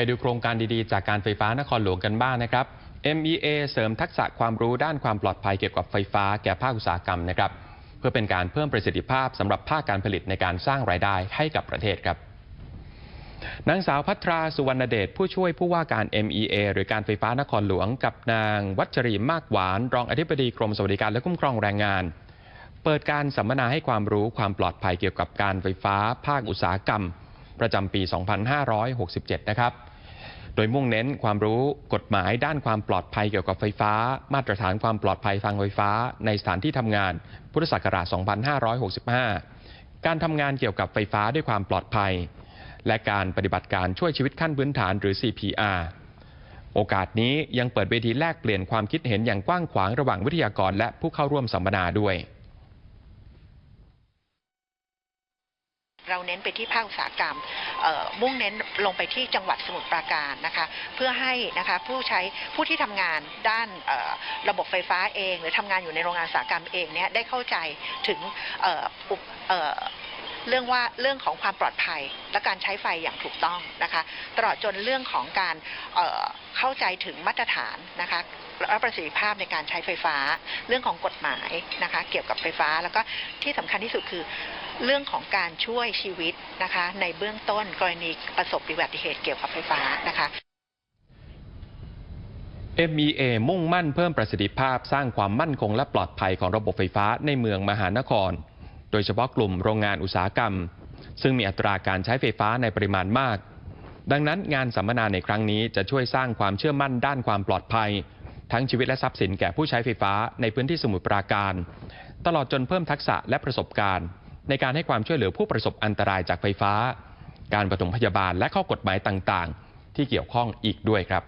ไปดูโครงการดีๆ จากการไฟฟ้านครหลวงกันบ้างนะครับ MEA เสริมทักษะความรู้ด้านความปลอดภัยเกี่ยวกับไฟฟ้าแก่ภาคอุตสาหกรรมนะครับ เพื่อเป็นการเพิ่มประสิทธิภาพสำหรับภาคการผลิตในการสร้างรายได้ให้กับประเทศครับนางสาวพัทราสุวรรณเดชผู้ช่วยผู้ว่าการ MEA หรือการไฟฟ้านครหลวง กับนางวัชรีมากหวาน รองอธิบดีกรมสวัสดิการและคุ้มครองแรงงาน เปิดการสัมมนาให้ความรู้ความปลอดภัยเกี่ยวกับการไฟฟ้า ภาคอุตสาหกรรม ประจำปี 2567 นะครับ ดยมุ่งเน้นความรู้กฎหมายด้านความปลอดภัยเกี่ยวกับไฟฟ้า มาตรฐานความปลอดภัยทางไฟฟ้า ในสถานที่ทำงาน พุทธศักราช 2565 การทำงานเกี่ยวกับไฟฟ้าด้วยความปลอดภัย และการปฏิบัติการช่วยชีวิตขั้นพื้นฐานหรือ CPR โอกาสนี้ยังเปิดเวทีแลกเปลี่ยนความคิดเห็นอย่างกว้างขวางระหว่างวิทยากรและผู้เข้าร่วมสัมมนาด้วย เราเน้นไปที่ภาคอุตสาหกรรมมุ่งเน้นลงไปที่จังหวัดสมุทรปราการนะคะ เพื่อให้นะคะผู้ใช้ผู้ที่ทำงานด้านระบบไฟฟ้าเอง หรือทำงานอยู่ในโรงงานอุตสาหกรรมเองเนี่ยได้เข้าใจถึง เรื่องว่าเรื่องของความปลอดภัย และการใช้ไฟอย่างถูกต้องนะคะตลอดจนเรื่องของการเเข้าใจถึงมาตรฐานนะคะและประสิทธิภาพในการใช้ไฟฟ้า เรื่องของกฎหมายนะคะเกี่ยวกับไฟฟ้าแล้วก็ที่สำคัญที่สุดคือเรื่องของการช่วยชีวิตนะคะในเบื้องต้นกรณีประสบอุบัติเหตุเกี่ยวกับไฟฟ้านะคะ MEA มุ่งมั่นเพิ่มประสิทธิภาพสร้างความมั่นคงและปลอดภัยของระบบไฟฟ้าในเมืองมหานคร โดยเฉพาะกลุ่มโรงงานอุตสาหกรรม ซึ่งมีอัตราการใช้ไฟฟ้าในปริมาณมาก ดังนั้นงานสัมมนาในครั้งนี้จะช่วยสร้างความเชื่อมั่นด้านความปลอดภัย ทั้งชีวิตและทรัพย์สินแก่ผู้ใช้ไฟฟ้าในพื้นที่สมุทรปราการ ตลอดจนเพิ่มทักษะและประสบการณ์ ในการให้ความช่วยเหลือผู้ประสบอันตรายจากไฟฟ้า การปฐมพยาบาลและข้อกฎหมายต่าง ๆ ที่เกี่ยวข้องอีกด้วยครับ